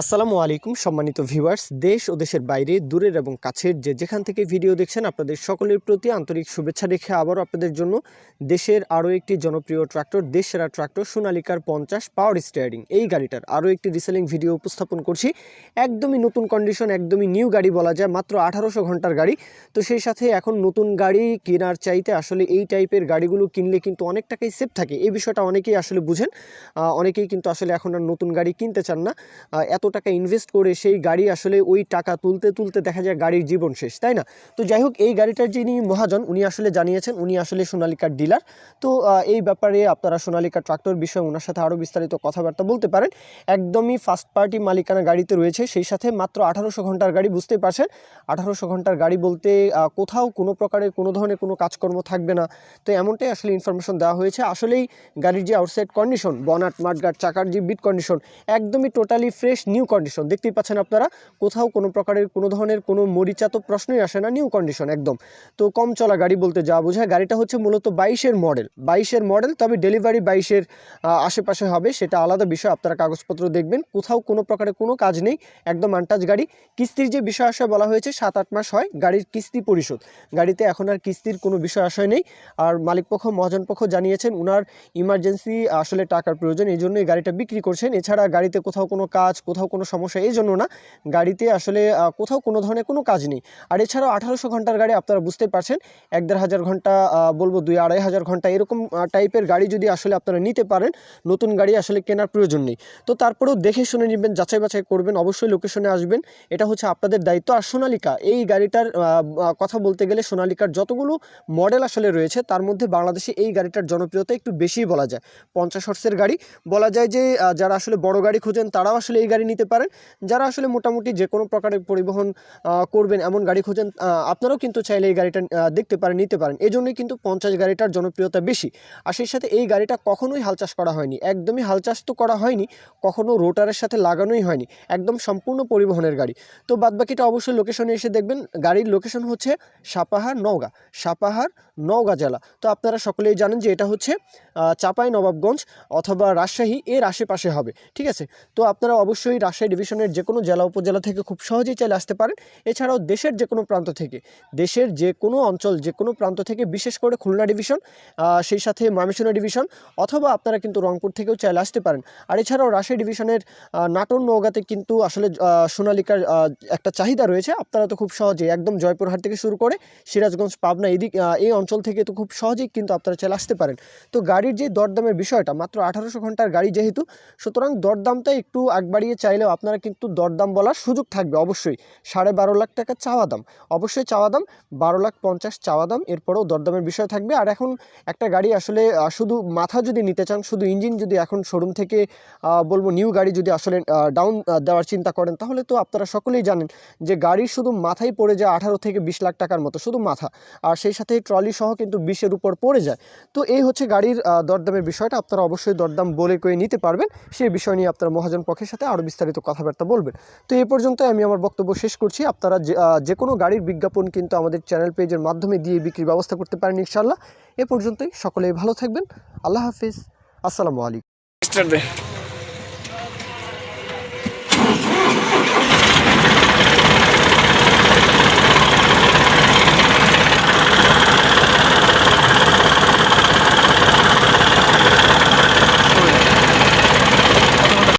আসসালামু আলাইকুম, সম্মানিত ভিউয়ার্স। দেশ ও দেশের বাইরে, দূরের এবং কাছের যে যেখান থেকে ভিডিও দেখছেন, আপনাদের সকলের প্রতি আন্তরিক শুভেচ্ছা রেখে আবারও আপনাদের জন্য দেশের আরও একটি জনপ্রিয় ট্রাক্টর দেশ সেরা ট্রাক্টর সোনালিকার পঞ্চাশ পাওয়ার স্টিয়ারিং। এই গাড়িটার আরও একটি রিসেলিং ভিডিও উপস্থাপন করছি। একদমই নতুন কন্ডিশন একদমই নিউ গাড়ি বলা যায়, মাত্র আঠারোশো ঘণ্টার গাড়ি। তো সেই সাথে এখন নতুন গাড়ি কেনার চাইতে আসলে এই টাইপের গাড়িগুলো কিনলে কিন্তু অনেক টাকাই সেফ থাকে। এই বিষয়টা অনেকেই আসলে বুঝেন। অনেকেই কিন্তু আসলে এখন আর নতুন গাড়ি কিনতে চান না। এত টাকা ইনভেস্ট করে সেই গাড়ি আসলে ওই টাকা তুলতে তুলতে দেখা যায় গাড়ির জীবন শেষ, তাই না? তো যাই হোক, এই গাড়িটার যিনি মহাজন, উনি আসলে জানিয়েছেন, উনি আসলে সোনালিকার ডিলার তো এই ব্যাপারে আপনারা সোনালিকা ট্রাক্টর বিষয়ে ওনার সাথে আরও বিস্তারিত কথাবার্তা বলতে পারেন। একদমই ফার্স্ট পার্টি মালিকানা গাড়িতে রয়েছে, সেই সাথে মাত্র আঠারোশো ঘণ্টার গাড়ি, বুঝতেই পারছেন? আঠারোশো ঘণ্টার গাড়ি বলতে কোথাও কোনো প্রকারের কোনো ধরনের কোনো কাজকর্ম থাকবে না। তো এমনটাই আসলে ইনফরমেশন দেওয়া হয়েছে। আসলেই গাড়ির যে আউটসাইড কন্ডিশন বনাট মাঠগাট চাকার যে বিট কন্ডিশন একদমই টোটালি ফ্রেশ নিউ কন্ডিশন দেখতেই পাচ্ছেন আপনারা, কোথাও কোনো প্রকারের কোনো ধরনের কোনো মরিচা তো প্রশ্নই আসে না নিউ কন্ডিশন একদম। তো কম চলা গাড়ি বলতে যা বোঝায়, গাড়িটা হচ্ছে মূলত বাইশের মডেল বাইশের মডেল তবে ডেলিভারি বাইশের আশেপাশে হবে, সেটা আলাদা বিষয়, আপনারা কাগজপত্র দেখবেন। কোথাও কোনো প্রকারের কোনো কাজ নেই, একদম আনটাচ গাড়ি। কিস্তির যে বিষয় আশয় বলা হয়েছে সাত আট মাস হয় গাড়ির কিস্তি পরিশোধ। গাড়িতে এখন আর কিস্তির কোনো বিষয় আশয় নেই। আর মালিকপক্ষ মহাজন পক্ষ জানিয়েছেন, উনার ইমার্জেন্সি আসলে টাকার প্রয়োজন, এই জন্যই গাড়িটা বিক্রি করছেন। এছাড়া গাড়িতে কোথাও কোনো কাজ, কোথাও কোনো সমস্যা, এই জন্য না গাড়িতে আসলে কোথাও কোনো ধরনের কোনো কাজ নেই। আর এছাড়াও আঠারোশো ঘণ্টার গাড়ি আপনারা বুঝতে পারছেন, এক দেড় হাজার ঘণ্টা বলব দুই আড়াই হাজার ঘণ্টা, এরকম টাইপের গাড়ি যদি আসলে আপনারা নিতে পারেন, নতুন গাড়ি আসলে কেনার প্রয়োজন নেই। তো তারপরেও দেখে শুনে নেবেন, যাচাই বাছাই করবেন, অবশ্যই লোকেশনে আসবেন। এটা হচ্ছে আপনাদের দায়িত্ব। আর সোনালিকা, এই গাড়িটার কথা বলতে গেলে সোনালিকার যতগুলো মডেল আসলে রয়েছে, তার মধ্যে বাংলাদেশে এই গাড়িটার জনপ্রিয়তা একটু বেশিই বলা যায়। পঞ্চাশ হর্সের গাড়ি। বলা যায় যে যারা আসলে বড় গাড়ি খোঁজেন, তারাও আসলে এই গাড়ি নিতে পারেন। যারা আসলে মোটামুটি যে কোনো প্রকারের পরিবহন করবেন, এমন গাড়ি খোঁজেন আপনারাও কিন্তু চাইলে এই গাড়িটা দেখতে পারেন, নিতে পারেন। এই জন্যই কিন্তু পঞ্চাশ গাড়িটার জনপ্রিয়তা বেশি। আর সেই সাথে এই গাড়িটা কখনোই হাল চাষ করা হয়নি। একদমই হাল চাষ তো করা হয়নি, কখনো রোটারের সাথে লাগানোই হয়নি। একদম সম্পূর্ণ পরিবহনের গাড়ি। তো বাদবাকিটা অবশ্যই লোকেশনে এসে দেখবেন। গাড়ির লোকেশন হচ্ছে সাপাহার নওগাঁ সাপাহার নওগাঁ জেলা। তো আপনারা সকলেই জানেন যে এটা হচ্ছে চাঁপাই নবাবগঞ্জ অথবা রাজশাহী এর আশেপাশে হবে। ঠিক আছে? তো আপনারা অবশ্যই রাজশাহী ডিভিশনের যে কোনো জেলা উপজেলা থেকে খুব সহজেই চাইলে আসতে পারেন। এছাড়াও দেশের যে কোনো প্রান্ত থেকে দেশের যে কোনো অঞ্চল যে কোনো প্রান্ত থেকে বিশেষ করে খুলনা ডিভিশন সেই সাথে ময়মনসিংহ ডিভিশন অথবা আপনারা কিন্তু রংপুর থেকেও চাইলে আসতে পারেন। আর এছাড়াও রাজশাহী ডিভিশনের আহ, নাটোর নওগাঁতে কিন্তু আসলে সোনালিকার একটা চাহিদা রয়েছে। আপনারা তো খুব সহজেই একদম জয়পুরহাট থেকে শুরু করে সিরাজগঞ্জ পাবনা এদিক এই অঞ্চল থেকে তো খুব সহজেই কিন্তু আপনারা চাইলে আসতে পারেন। তো গাড়ির যে দরদামের বিষয়টা মাত্র আঠারোশো ঘণ্টার গাড়ি যেহেতু সুতরাং দরদামটা একটু আগ বাড়িয়ে চাইলেও আপনারা কিন্তু দরদাম বলার সুযোগ থাকবে অবশ্যই। সাড়ে বারো লাখ টাকা চাওয়া দাম। অবশ্যই চাওয়া দাম, বারো লাখ পঞ্চাশ চাওয়া দাম, এরপরেও দরদামের বিষয় থাকবে। আর এখন একটা গাড়ি আসলে শুধু মাথা যদি নিতে চান, শুধু ইঞ্জিন যদি এখন শোরুম থেকে বলব নিউ গাড়ি যদি আসলে ডাউন দেওয়ার চিন্তা করেন, তাহলে তো আপনারা সকলেই জানেন যে গাড়ির শুধু মাথায় পড়ে যায় আঠারো থেকে বিশ লাখ টাকার মতো, শুধু মাথা। আর সেই সাথে ট্রলি সহ কিন্তু বিশের উপর পড়ে যায়। তো এই হচ্ছে গাড়ির দরদামের বিষয়টা। আপনারা অবশ্যই দরদাম বলে করে নিতে পারবেন। সেই বিষয় নিয়ে আপনারা মহাজন পক্ষের সাথে আরও বিস্তারিত কথাবার্তা বলবেন। তো এই পর্যন্ত আমি আমার বক্তব্য শেষ করছি। আপনারা যে কোনো গাড়ির বিজ্ঞাপন কিন্তু আমাদের চ্যানেল পেজের মাধ্যমে দিয়ে বিক্রির ব্যবস্থা করতে পারেন ইনশাল্লাহ এ পর্যন্তই। সকলেই ভালো থাকবেন। আল্লাহ হাফিজ। আসসালামু আলাইকুম।